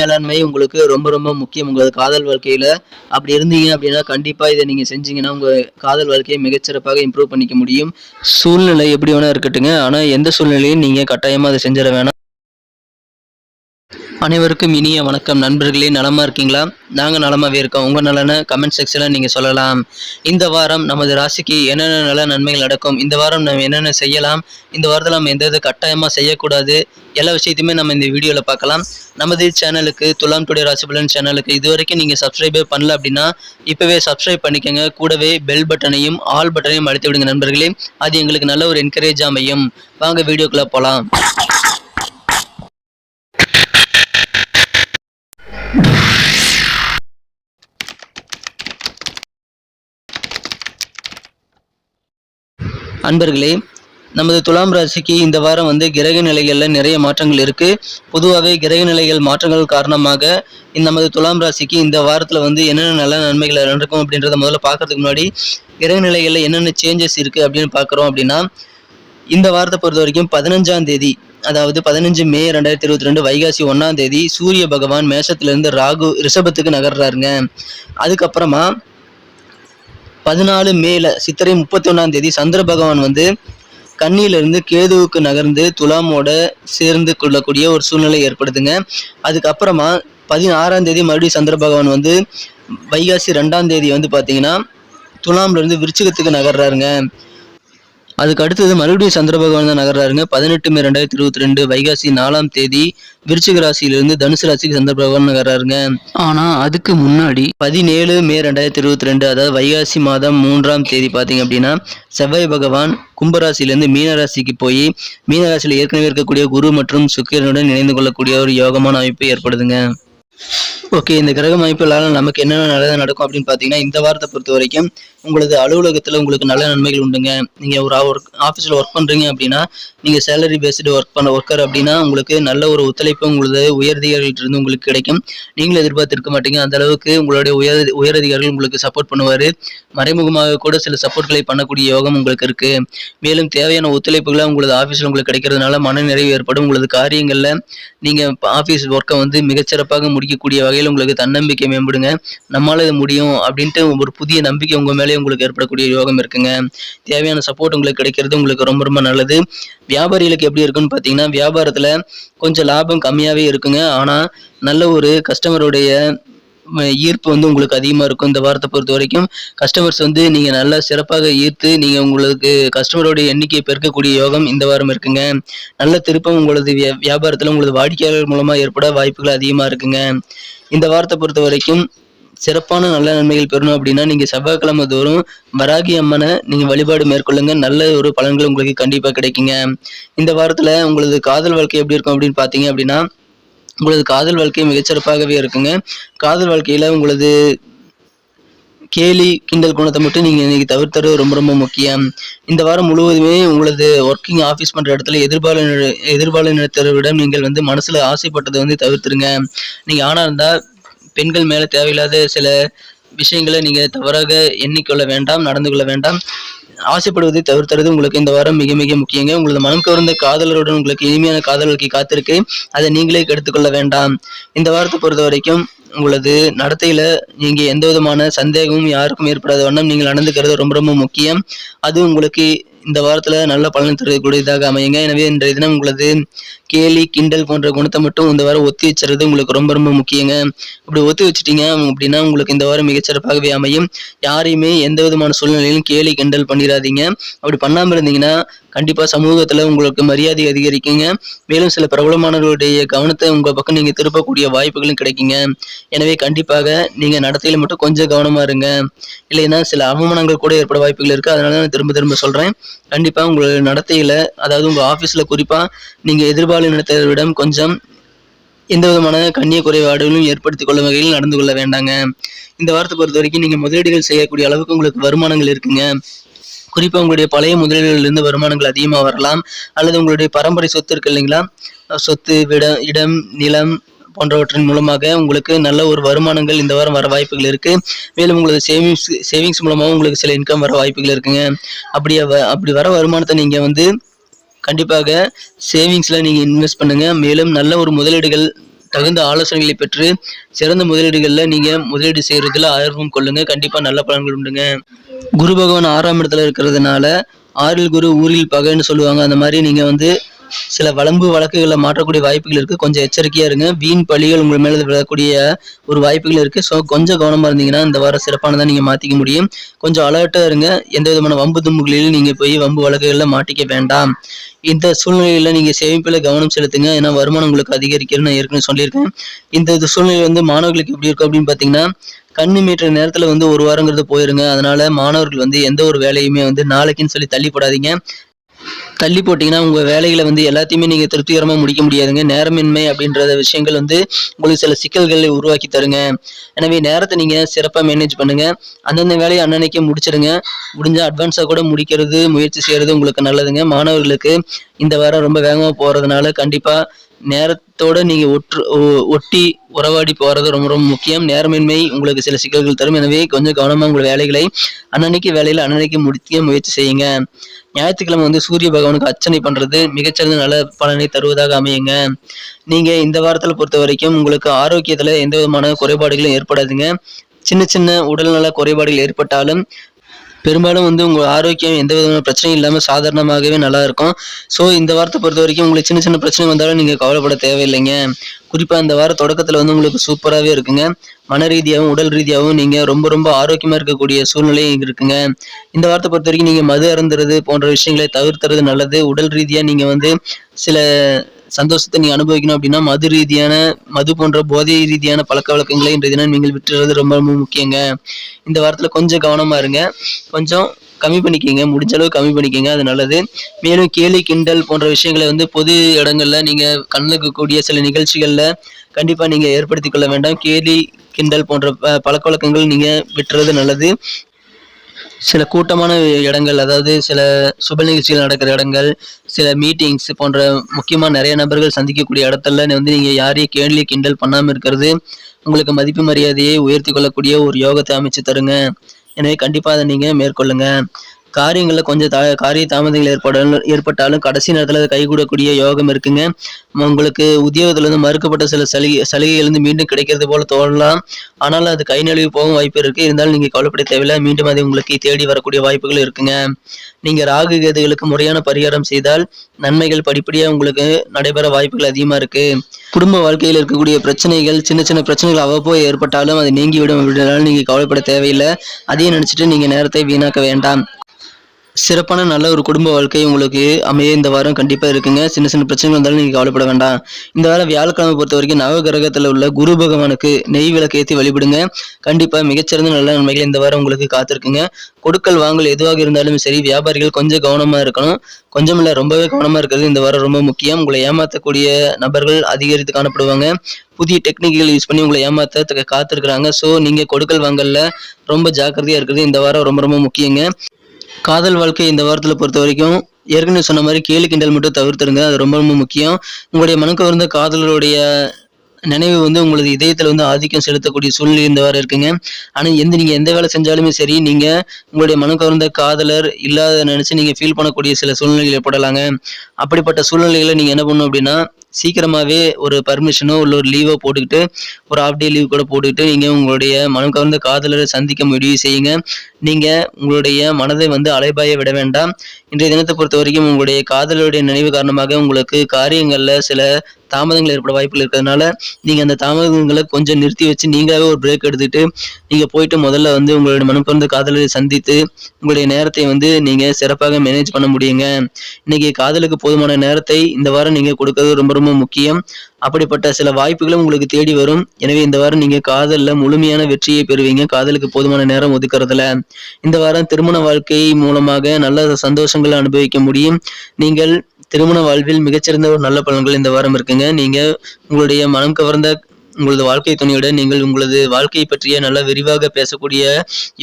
மேலாண்மை உங்களுக்கு ரொம்ப ரொம்ப முக்கியம். உங்களது காதல் வாழ்க்கையில அப்படி இருந்தீங்க அப்படின்னா கண்டிப்பா இதை நீங்க செஞ்சீங்கன்னா உங்க காதல் வாழ்க்கையை மிகச்சிறப்பாக இம்ப்ரூவ் பண்ணிக்க முடியும். சூழ்நிலை எப்படி வேணா இருக்கட்டுங்க. ஆனா எந்த சூழ்நிலையும் நீங்க கட்டாயமா அதை செஞ்சிட வேணாம். அனைவருக்கும் இனிய வணக்கம். நண்பர்களே நலமாக இருக்கீங்களா? நாங்கள் நலமாகவே இருக்கோம். உங்கள் நலனை கமெண்ட் செக்ஷனில் நீங்கள் சொல்லலாம். இந்த வாரம் நமது ராசிக்கு என்னென்ன நல்ல நன்மைகள் நடக்கும்? இந்த வாரம் நம்ம என்னென்ன செய்யலாம்? இந்த வாரத்தில் நம்ம எந்த இது கட்டாயமாக செய்யக்கூடாது? எல்லா விஷயத்தையுமே நம்ம இந்த வீடியோவில் பார்க்கலாம். நமது சேனலுக்கு துலாம் டுடே ராசிபலன் சேனலுக்கு இது வரைக்கும் நீங்கள் சப்ஸ்கிரைபே பண்ணல அப்படின்னா இப்போவே சப்ஸ்கிரைப் பண்ணிக்கோங்க. கூடவே பெல் பட்டனையும் ஆல் பட்டனையும் அழுத்தி விடுங்க நண்பர்களே. அது எங்களுக்கு நல்ல ஒரு என்கரேஜ் அமையும். வாங்க வீடியோக்குள்ளே போகலாம் அன்பர்களே நமது துலாம் ராசிக்கு இந்த வாரம் வந்து கிரக நிலைகளில் நிறைய மாற்றங்கள் இருக்குது பொதுவாகவே கிரக நிலைகள் மாற்றங்கள் காரணமாக இந்த நமது துலாம் ராசிக்கு இந்த வாரத்தில் வந்து என்னென்ன நல்ல நன்மைகள் நடக்கும் அப்படின்றத முதல்ல பார்க்கறதுக்கு முன்னாடி கிரக நிலைகளில் என்னென்ன சேஞ்சஸ் இருக்குது அப்படின்னு பார்க்குறோம் அப்படின்னா இந்த வாரத்தை பொறுத்த வரைக்கும் பதினஞ்சாம் தேதி அதாவது பதினஞ்சு மே ரெண்டாயிரத்தி இருபத்தி ரெண்டு வைகாசி ஒன்றாம் தேதி சூரிய பகவான் மேஷத்துலேருந்து ராகு ரிஷபத்துக்கு நகர்றாருங்க. அதுக்கப்புறமா பதினாலு மேல சித்திரை முப்பத்தி ஒன்றாம் தேதி சந்திர பகவான் வந்து கன்னியிலிருந்து கேதுவுக்கு நகர்ந்து துலாமோட சேர்ந்து கொள்ளக்கூடிய ஒரு சூழ்நிலை ஏற்படுதுங்க. அதுக்கப்புறமா பதினாறாம் தேதி மறுபடியும் சந்திர பகவான் வந்து வைகாசி ரெண்டாம் தேதி வந்து பார்த்தீங்கன்னா துலாம்லேருந்து விருச்சிகத்துக்கு நகர்றாருங்க. அதுக்கு அடுத்தது மறுபடியும் சந்திர பகவான் தான் நகர்றாருங்க. பதினெட்டு மே ரெண்டாயிரத்தி இருபத்தி ரெண்டு வைகாசி நாலாம் தேதி விருச்சிக ராசியிலிருந்து தனுசு ராசிக்கு சந்திர பகவான் நகர்றாருங்க. ஆனா அதுக்கு முன்னாடி பதினேழு மே ரெண்டாயிரத்தி இருபத்தி ரெண்டு அதாவது வைகாசி மாதம் மூன்றாம் தேதி பாத்தீங்க அப்படின்னா செவ்வாய் பகவான் கும்பராசியிலிருந்து மீனராசிக்கு போய் மீனராசியில் ஏற்கனவே இருக்கக்கூடிய குரு மற்றும் சுக்கிரனுடன் இணைந்து கொள்ளக்கூடிய ஒரு யோகமான அமைப்பு ஏற்படுதுங்க. ஓகே இந்த கிரக அமைப்புகளால் நமக்கு என்னென்ன நல்லது நடக்கும் அப்படின்னு பார்த்தீங்கன்னா இந்த வாரத்தை பொறுத்த வரைக்கும் உங்களது அலுவலகத்தில் உங்களுக்கு நல்ல நன்மைகள் உண்டுங்க. நீங்கள் ஒரு ஒர்க் ஆஃபீஸில் ஒர்க் பண்ணுறீங்க அப்படின்னா நீங்கள் சேலரி பேஸ்டு ஒர்க் பண்ண ஒர்க்கர் அப்படின்னா உங்களுக்கு நல்ல ஒரு ஒத்துழைப்பு உங்களது உயரதிகாரிகளிட்டிருந்து உங்களுக்கு கிடைக்கும். நீங்களும் எதிர்பார்த்திருக்க மாட்டீங்க. அந்த அளவுக்கு உங்களுடைய உயர் உயரதிகாரிகள் உங்களுக்கு சப்போர்ட் பண்ணுவார். மறைமுகமாக கூட சில சப்போர்ட்களை பண்ணக்கூடிய யோகம் உங்களுக்கு இருக்குது மேலும் தேவையான ஒத்துழைப்புகளை உங்களது ஆஃபீஸில் உங்களுக்கு கிடைக்கிறதுனால மன நிறைவு ஏற்படும். உங்களது காரியங்களில் நீங்கள் ஆஃபீஸ் ஒர்க்கை வந்து மிகச்சிறப்பாக முடிக்கக்கூடிய வகையில் உங்களுக்கு தன்னம்பிக்கை மேம்படுங்க. நம்மளால் இது முடியும் அப்படின்ட்டு ஒரு புதிய நம்பிக்கை உங்கள் மேலே உங்களுக்கு ஏற்படக்கூடிய யோகம் இருக்குங்க. தேவையான சப்போர்ட் உங்களுக்கு கிடைக்கிறது உங்களுக்கு ரொம்ப ரொம்ப நல்லது. வியாபாரிகளுக்கு எப்படி இருக்குன்னு பார்த்தீங்கன்னா வியாபாரத்தில் கொஞ்சம் லாபம் கம்மியாகவே இருக்குங்க. ஆனால் நல்ல ஒரு கஸ்டமருடைய ஈர்ப்பு வந்து உங்களுக்கு அதிகமாக இருக்கும். இந்த வாரத்தை பொறுத்த வரைக்கும் கஸ்டமர்ஸ் வந்து நீங்கள் நல்லா சிறப்பாக ஈர்த்து நீங்கள் உங்களுக்கு கஸ்டமரோட எண்ணிக்கையை பெருக்கக்கூடிய யோகம் இந்த வாரம் இருக்குங்க. நல்ல திருப்பம் உங்களது வியா வியாபாரத்தில் உங்களது வாடிக்கையாளர் மூலமாக ஏற்பட வாய்ப்புகள் அதிகமாக இருக்குங்க. இந்த வாரத்தை பொறுத்த வரைக்கும் சிறப்பான நல்ல நன்மைகள் பெறணும் அப்படின்னா நீங்கள் செவ்வாய்க்கிழமை தோறும் வராகி அம்மனை நீங்கள் வழிபாடு மேற்கொள்ளுங்க. நல்ல ஒரு பலன்கள் உங்களுக்கு கண்டிப்பாக கிடைக்குங்க. இந்த வாரத்தில் உங்களது காதல் வாழ்க்கை எப்படி இருக்கும் அப்படின்னு பார்த்தீங்க அப்படின்னா உங்களது காதல் வாழ்க்கை மிகச்சிறப்பாகவே இருக்குங்க. காதல் வாழ்க்கையில் உங்களது கேலி கிண்டல் குணத்தை மட்டும் நீங்கள் இன்னைக்கு தவிர்த்தது ரொம்ப ரொம்ப முக்கியம். இந்த வாரம் முழுவதுமே உங்களது ஒர்க்கிங் ஆஃபீஸ் பண்ணுற இடத்துல எதிர்பால எதிர்பாலினத்தவரிடம் நீங்கள் வந்து மனசில் ஆசைப்பட்டதை வந்து தவிர்த்துருங்க. நீங்கள் ஆணாக இருந்தால் பெண்கள் மேலே தேவையில்லாத சில விஷயங்களை நீங்கள் தவறாக எண்ணிக்கொள்ள வேண்டாம் நடந்து கொள்ள வேண்டாம். ஆசைப்படுவதை தவிர்த்துறது உங்களுக்கு இந்த வாரம் மிக மிக முக்கியங்க. உங்களது மனம் கவர்ந்த காதலருடன் உங்களுக்கு இனிமையான காதல் காத்திருக்கு. அதை நீங்களே கெடுத்துக்கொள்ள வேண்டாம். இந்த வாரத்தை பொறுத்த வரைக்கும் உங்களது நடத்தையில நீங்க எந்த விதமான சந்தேகமும் யாருக்கும் ஏற்படாத வண்ணம் நீங்கள் நடந்துக்கிறது ரொம்ப ரொம்ப முக்கியம். அது உங்களுக்கு இந்த வாரத்துல நல்ல பலன் தரக்கூடியதாக அமையுங்க. எனவே இன்றைய தினம் உங்களது கேலி கிண்டல் போன்ற குணத்தை மட்டும் இந்த வாரம் ஒத்தி வச்சுறது உங்களுக்கு ரொம்ப ரொம்ப முக்கியங்க. இப்படி ஒத்தி வச்சுட்டீங்க அப்படின்னா உங்களுக்கு இந்த வாரம் மிகச்சிறப்பாகவே அமையும். யாரையுமே எந்த விதமான சூழ்நிலையிலும் கேலி கிண்டல் பண்ணிடாதீங்க. அப்படி பண்ணாமல் இருந்தீங்கன்னா கண்டிப்பாக சமூகத்தில் உங்களுக்கு மரியாதை அதிகரிக்குங்க. மேலும் சில பிரபலமானவர்களுடைய கவனத்தை உங்கள் பக்கம் நீங்கள் திருப்பக்கூடிய வாய்ப்புகளும் கிடைக்குங்க. எனவே கண்டிப்பாக நீங்கள் நடத்தையில் மட்டும் கொஞ்சம் கவனமா இருங்க. இல்லைன்னா சில அவமானங்கள் கூட ஏற்பட வாய்ப்புகள் இருக்குது அதனால தான் நான் திரும்ப திரும்ப சொல்கிறேன் கண்டிப்பாக உங்களுடைய நடத்தையில் அதாவது உங்கள் ஆஃபீஸில் குறிப்பாக நீங்கள் எதிர்பார்த்து எதிர்பாலினத்தவரிடம் கொஞ்சம் எந்த விதமான கண்ணிய குறைபாடுகளும் ஏற்படுத்திக் கொள்ளும் வகையில் நடந்து கொள்ள வேண்டாங்க. இந்த வாரத்தை பொறுத்த வரைக்கும் நீங்கள் முதலீடுகள் செய்யக்கூடிய அளவுக்கு உங்களுக்கு வருமானங்கள் இருக்குங்க. குறிப்பாக உங்களுடைய பழைய முதலீடுகளிலிருந்து வருமானங்கள் அதிகமாக வரலாம். அல்லது உங்களுடைய பரம்பரை சொத்து இருக்கு இல்லைங்களா? சொத்து விட இடம் நிலம் போன்றவற்றின் மூலமாக உங்களுக்கு நல்ல ஒரு வருமானங்கள் இந்த வாரம் வர வாய்ப்புகள் இருக்கு. மேலும் உங்களது சேவிங்ஸ் சேவிங்ஸ் மூலமாகவும் உங்களுக்கு சில இன்கம் வர வாய்ப்புகள் இருக்குங்க. அப்படி அப்படி வர வருமானத்தை நீங்கள் வந்து கண்டிப்பாக சேவிங்ஸில் நீங்கள் இன்வெஸ்ட் பண்ணுங்கள் மேலும் நல்ல ஒரு முதலீடுகள் தகுந்த ஆலோசனைகளை பெற்று சிறந்த முதலீடுகளில் நீங்கள் முதலீடு செய்கிறதுல ஆர்வம் கொள்ளுங்கள் கண்டிப்பாக நல்ல பலன்கள் உண்டுங்க. குரு பகவான் ஆறாம் இடத்துல இருக்கிறதுனால ஆறில் குரு ஊரில் பகைன்னு சொல்லுவாங்க. அந்த மாதிரி நீங்கள் வந்து சில வளம்பு வழக்குகளை மாற்றக்கூடிய வாய்ப்புகள் இருக்கு. கொஞ்சம் எச்சரிக்கையா இருங்க. வீண் பழிகள் உங்கள் மேல விழக்கூடிய ஒரு வாய்ப்புகள் இருக்கு. ஸோ கொஞ்சம் கவனமா இருந்தீங்கன்னா இந்த வாரம் சிறப்பானதா நீங்க மாத்திக்க முடியும். கொஞ்சம் அலர்ட்டா இருங்க. எந்த விதமான வம்பு தும்புகளிலும் நீங்க போய் வம்பு வழக்குகளில் மாட்டிக்க வேண்டாம். இந்த சூழ்நிலையில நீங்க சேமிப்புல கவனம் செலுத்துங்க. ஏன்னா வருமானம் உங்களுக்கு அதிகரிக்கும்னு நான் ஏற்கனவே சொல்லியிருக்கேன். இந்த சூழ்நிலை வந்து மாணவர்களுக்கு எப்படி இருக்கும் அப்படின்னு பாத்தீங்கன்னா கண்ணு மீட்டுற நேரத்துல வந்து ஒரு வாரங்கிறது போயிருங்க. அதனால மாணவர்கள் வந்து எந்த ஒரு வேலையுமே வந்து நாளைக்குன்னு சொல்லி தள்ளி போடாதீங்க. தள்ளி போட்டிங்கன்னா உங்கள் வேலைகளை வந்து எல்லாத்தையுமே நீங்கள் திருப்திகரமாக முடிக்க முடியாதுங்க. நேரமின்மை அப்படின்ற விஷயங்கள் வந்து உங்களுக்கு சில சிக்கல்களை உருவாக்கி தருங்க. எனவே நேரத்தை நீங்கள் சிறப்பாக மேனேஜ் பண்ணுங்கள் அந்தந்த வேலையை அன்னன்னைக்கே முடிச்சிடுங்க முடிஞ்சால் அட்வான்ஸாக கூட முடிக்கிறது முயற்சி செய்கிறது உங்களுக்கு நல்லதுங்க. மாணவர்களுக்கு இந்த வாரம் ரொம்ப வேகமாக போகிறதுனால கண்டிப்பாக நேரத்தோட நீங்க ஒற்று ஒ- ஒட்டி உறவாடி போறது ரொம்ப ரொம்ப முக்கியம். நேரமின்மை உங்களுக்கு சில சிக்கல்கள் தரும். எனவே கொஞ்சம் கவனமா உங்கள் வேலைகளை அன்னன்னைக்கு வேலையில அன்னன்னைக்கு முடிக்க முயற்சி செய்யுங்க. ஞாயிற்றுக்கிழமை வந்து சூரிய பகவானுக்கு அர்ச்சனை பண்றது மிகச்சிறந்த நல்ல பலனை தருவதாக அமையுங்க. நீங்க இந்த வாரத்துல பொறுத்த வரைக்கும் உங்களுக்கு ஆரோக்கியத்துல எந்த விதமான குறைபாடுகளும் ஏற்படாதுங்க. சின்ன சின்ன உடல்நல குறைபாடுகள் ஏற்பட்டாலும் பெரும்பாலும் வந்து உங்கள் ஆரோக்கியம் எந்த விதமான பிரச்சனையும் இல்லாமல் சாதாரணமாகவே நல்லா இருக்கும் ஸோ இந்த வாரத்தை பொறுத்த வரைக்கும் உங்களுக்கு சின்ன சின்ன பிரச்சனை வந்தாலும் நீங்கள் கவலைப்பட தேவையில்லைங்க. குறிப்பாக இந்த வார தொடக்கத்தில் வந்து உங்களுக்கு சூப்பராகவே இருக்குங்க. மன ரீதியாகவும் உடல் ரீதியாகவும் நீங்கள் ரொம்ப ரொம்ப ஆரோக்கியமாக இருக்கக்கூடிய சூழ்நிலை இருக்குங்க. இந்த வாரத்தை பொறுத்த வரைக்கும் நீங்கள் மது அருந்துறது போன்ற விஷயங்களை தவிர்த்துறது நல்லது. உடல் ரீதியாக நீங்கள் வந்து சில சந்தோஷத்தை நீ அனுபவிக்கணும் அப்படின்னா மது ரீதியான மது போன்ற போதை ரீதியான பழக்க வழக்கங்களை இன்றைய தினம் நீங்கள் விட்டுறது ரொம்ப ரொம்ப முக்கியங்க. இந்த வாரத்தில் கொஞ்சம் கவனமா இருங்க. கொஞ்சம் கம்மி பண்ணிக்கங்க. முடிஞ்ச அளவு கம்மி பண்ணிக்கோங்க. அது நல்லது. மேலும் கேலி கிண்டல் போன்ற விஷயங்களை வந்து பொது இடங்களில் நீங்கள் கண்ணுக்கு கூடிய சில நிகழ்ச்சிகளில் கண்டிப்பாக நீங்கள் ஏற்படுத்தி கொள்ள வேண்டாம். கேலி கிண்டல் போன்ற பழக்க வழக்கங்கள் நீங்கள் விட்டுறது நல்லது. சில கூட்டமான இடங்கள் அதாவது சில சுப நிகழ்ச்சிகள் நடக்கிற இடங்கள் சில மீட்டிங்ஸ் போன்ற முக்கியமாக நிறைய நபர்கள் சந்திக்கக்கூடிய இடத்துல வந்து நீங்கள் யாரையும் கேள்வி கிண்டல் பண்ணாமல் இருக்கிறது உங்களுக்கு மதிப்பு மரியாதையை உயர்த்தி கொள்ளக்கூடிய ஒரு யோகத்தை அமைச்சு தருங்க. எனவே கண்டிப்பாக அதை நீங்கள் மேற்கொள்ளுங்கள் காரியங்களில் கொஞ்சம் தா காரிய தாமதங்கள் ஏற்படாலும் ஏற்பட்டாலும் கடைசி நேரத்தில் அது கைகூடக்கூடிய யோகம் இருக்குங்க. உங்களுக்கு உத்தியோகத்திலிருந்து மறுக்கப்பட்ட சில சலுகை சலுகைகள் மீண்டும் கிடைக்கிறது போல தோணலாம். ஆனாலும் அது கை நழுவி போகும் வாய்ப்பு இருக்கு. இருந்தாலும் நீங்கள் கவலைப்பட தேவையில்லை. மீண்டும் அது உங்களுக்கு தேடி வரக்கூடிய வாய்ப்புகள் இருக்குங்க. நீங்கள் ராகு கேதுகளுக்கு முறையான பரிகாரம் செய்தால் நன்மைகள் படிப்படியாக உங்களுக்கு நடைபெற வாய்ப்புகள் அதிகமாக இருக்கு. குடும்ப வாழ்க்கையில் இருக்கக்கூடிய பிரச்சனைகள் சின்ன சின்ன பிரச்சனைகள் அவ்வப்போது ஏற்பட்டாலும் அது நீங்கி விடும் அப்படின்னாலும் நீங்கள் கவலைப்பட தேவையில்லை. அதையும் நினைச்சிட்டு நீங்கள் நேரத்தை வீணாக்க வேண்டாம். சிறப்பான நல்ல ஒரு குடும்ப வாழ்க்கை உங்களுக்கு அமைய இந்த வாரம் கண்டிப்பாக இருக்குங்க. சின்ன சின்ன பிரச்சனைகள் இருந்தாலும் நீங்கள் கவலைப்பட வேண்டாம். இந்த வாரம் வியாழக்கிழமை பொறுத்த வரைக்கும் நவ கிரகத்தில் உள்ள குரு பகவானுக்கு நெய் விளக்கு ஏற்றி வழிபடுங்க. கண்டிப்பாக மிகச்சிறந்த நல்ல நன்மைகள் இந்த வாரம் உங்களுக்கு காத்திருக்குங்க. கொடுக்கல் வாங்கல் எதுவாக இருந்தாலும் சரி வியாபாரிகள் கொஞ்சம் கவனமாக இருக்கணும். கொஞ்சம் இல்லை ரொம்பவே கவனமாக இருக்கிறது இந்த வாரம் ரொம்ப முக்கியம். உங்களை ஏமாற்றக்கூடிய நபர்கள் அதிகரித்து காணப்படுவாங்க. புதிய டெக்னிக்குகள் யூஸ் பண்ணி உங்களை ஏமாத்த காத்திருக்கிறாங்க. ஸோ நீங்கள் கொடுக்கல் வாங்கலில் ரொம்ப ஜாக்கிரதையாக இருக்கிறது இந்த வாரம் ரொம்ப ரொம்ப முக்கியங்க. காதல் வாழ்க்கை இந்த வாரத்தில் பொறுத்த வரைக்கும் ஏற்கனவே சொன்ன மாதிரி கேலி கிண்டல் மட்டும் தவிர்த்துருங்க அது ரொம்ப ரொம்ப முக்கியம். உங்களுடைய மனக்கவர்ந்த காதலருடைய நினைவு வந்து உங்களது இதயத்தில் வந்து ஆதிக்கம் செலுத்தக்கூடிய சூழ்நிலை இந்த வாரம் இருக்குங்க. ஆனால் எந்த நீங்கள் எந்த வேலை செஞ்சாலுமே சரி நீங்கள் உங்களுடைய மனக்கவர்ந்த காதலர் இல்லாத நினச்சி நீங்கள் ஃபீல் பண்ணக்கூடிய சில சூழ்நிலைகள் ஏற்படலாங்க. அப்படிப்பட்ட சூழ்நிலைகளை நீங்கள் என்ன பண்ணணும் அப்படின்னா சீக்கிரமாகவே ஒரு பர்மிஷனோ இல்லை ஒரு லீவோ போட்டுக்கிட்டு ஒரு ஆஃப் டே லீவ் கூட போட்டுக்கிட்டு நீங்கள் உங்களுடைய மனம் கவர்ந்த காதலரை சந்திக்க முடிவு செய்யுங்க. நீங்கள் உங்களுடைய மனதை வந்து அலைபாய விட வேண்டாம். இன்றைய தினத்தை பொறுத்த வரைக்கும் உங்களுடைய காதலுடைய நினைவு காரணமாக உங்களுக்கு காரியங்களில் சில தாமதங்கள் ஏற்பட வாய்ப்புகள் இருக்கிறதுனால நீங்கள் அந்த தாமதங்களை கொஞ்சம் நிறுத்தி வச்சு நீங்களாவே ஒரு பிரேக் எடுத்துட்டு நீங்கள் போயிட்டு முதல்ல வந்து உங்களுடைய மனம் பிறந்த காதலரை சந்தித்து உங்களுடைய நேரத்தை வந்து நீங்கள் சிறப்பாக மேனேஜ் பண்ண முடியுங்க. இன்னைக்கு காதலுக்கு போதுமான நேரத்தை இந்த வாரம் நீங்கள் கொடுக்கறது ரொம்ப ரொம்ப முக்கியம். அப்படிப்பட்ட சில வாய்ப்புகளும் உங்களுக்கு தேடி வரும். எனவே இந்த வாரம் நீங்கள் காதலில் முழுமையான வெற்றியை பெறுவீங்க. காதலுக்கு போதுமான நேரம் ஒதுக்குறதுல இந்த வாரம் திருமண வாழ்க்கை மூலமாக நல்ல சந்தோஷங்களை அனுபவிக்க முடியும். நீங்கள் திருமண வாழ்வில் மிகச்சிறந்த ஒரு நல்ல பலன்கள் இந்த வாரம் இருக்குங்க. நீங்க உங்களுடைய மனம் கவர்ந்த உங்களது வாழ்க்கை துணையுடன் நீங்கள் உங்களது வாழ்க்கையை பற்றிய நல்ல விரிவாக பேசக்கூடிய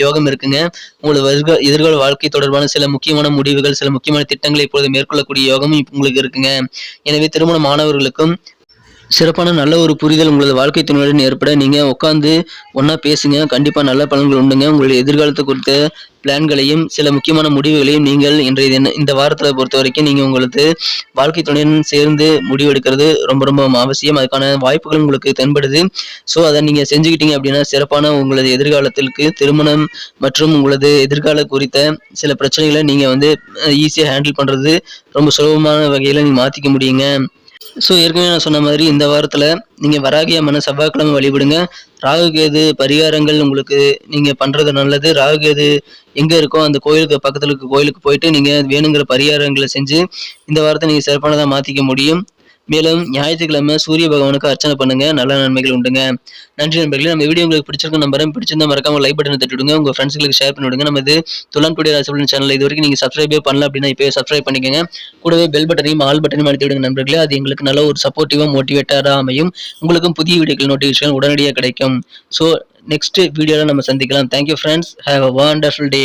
யோகம் இருக்குங்க. உங்களது வருக எதிர்கால வாழ்க்கை தொடர்பான சில முக்கியமான முடிவுகள் சில முக்கியமான திட்டங்களை இப்பொழுது மேற்கொள்ளக்கூடிய யோகமும் உங்களுக்கு இருக்குங்க. எனவே திருமண மாணவர்களுக்கும் சிறப்பான நல்ல ஒரு புரிதல் உங்களது வாழ்க்கை துணையுடன் ஏற்பட நீங்கள் உட்காந்து ஒன்றா பேசுங்க. கண்டிப்பாக நல்ல பலன்கள் உண்டுங்க. உங்களுடைய எதிர்காலத்தை குறித்த பிளான்களையும் சில முக்கியமான முடிவுகளையும் நீங்கள் இன்றைய தின இந்த வாரத்தில் பொறுத்த வரைக்கும் நீங்கள் உங்களது வாழ்க்கை துணையுடன் சேர்ந்து முடிவெடுக்கிறது ரொம்ப ரொம்ப அவசியம். அதுக்கான வாய்ப்புகள் உங்களுக்கு தென்படுது. ஸோ அதை நீங்கள் செஞ்சுக்கிட்டீங்க அப்படின்னா சிறப்பான உங்களது எதிர்காலத்திற்கு திருமணம் மற்றும் உங்களது எதிர்கால குறித்த சில பிரச்சனைகளை நீங்கள் வந்து ஈஸியாக ஹேண்டில் பண்ணுறது ரொம்ப சுலபமான வகையில் நீங்கள் மாற்றிக்க முடியுங்க. ஸோ ஏற்கனவே நான் சொன்ன மாதிரி இந்த வாரத்தில் நீங்கள் வராகிய மன செவ்வாய்க்கிழமை வழிபடுங்க. ராகுகேது பரிகாரங்கள் உங்களுக்கு நீங்கள் பண்ணுறது நல்லது. ராகுகேது எங்கே இருக்கோ அந்த கோயிலுக்கு பக்கத்தில் இருக்க கோயிலுக்கு போயிட்டு நீங்கள் வேணுங்கிற பரிகாரங்களை செஞ்சு இந்த வாரத்தை நீங்கள் சிறப்பானதாக மாற்றிக்க முடியும். மேலும் ஞாயிற்றுக்கிழமை சூரிய பகவானுக்கு அர்ச்சனை பண்ணுங்க. நல்ல நன்மைகள் உண்டுங்க. நன்றி நண்பர்களே நம்ம வீடியோ உங்களுக்கு பிடிச்சிருக்க நம்பரும் பிடிச்சிருந்தா மறக்காம லைக் பட்டனை தட்டிவிடுங்க. உங்க ஃப்ரெண்ட்ஸ்களுக்கு ஷேர் பண்ணிவிடுங்க. நம்ம இது துலாம் டுடே ராசிபலன் சேனல் இது வரைக்கும் நீங்க சப்ஸ்கிரைபே பண்ணல அப்படின்னா இப்போ சப்ஸ்கிரைப் பண்ணிக்கோங்க. கூடவே பெல் பட்டனையும் ஆல் பட்டனையும் அழுத்தி விடுங்க நண்பர்களே. அது எங்களுக்கு நல்ல ஒரு சப்போர்ட்டிவாக மோட்டிவேட்டராக அமையும். உங்களுக்கும் புதிய வீடியோக்கள் நோட்டிஃபிகேஷன் உடனடியாக கிடைக்கும். ஸோ நெக்ஸ்ட் வீடியோவில் நம்ம சந்திக்கலாம். Thank you friends have a wonderful day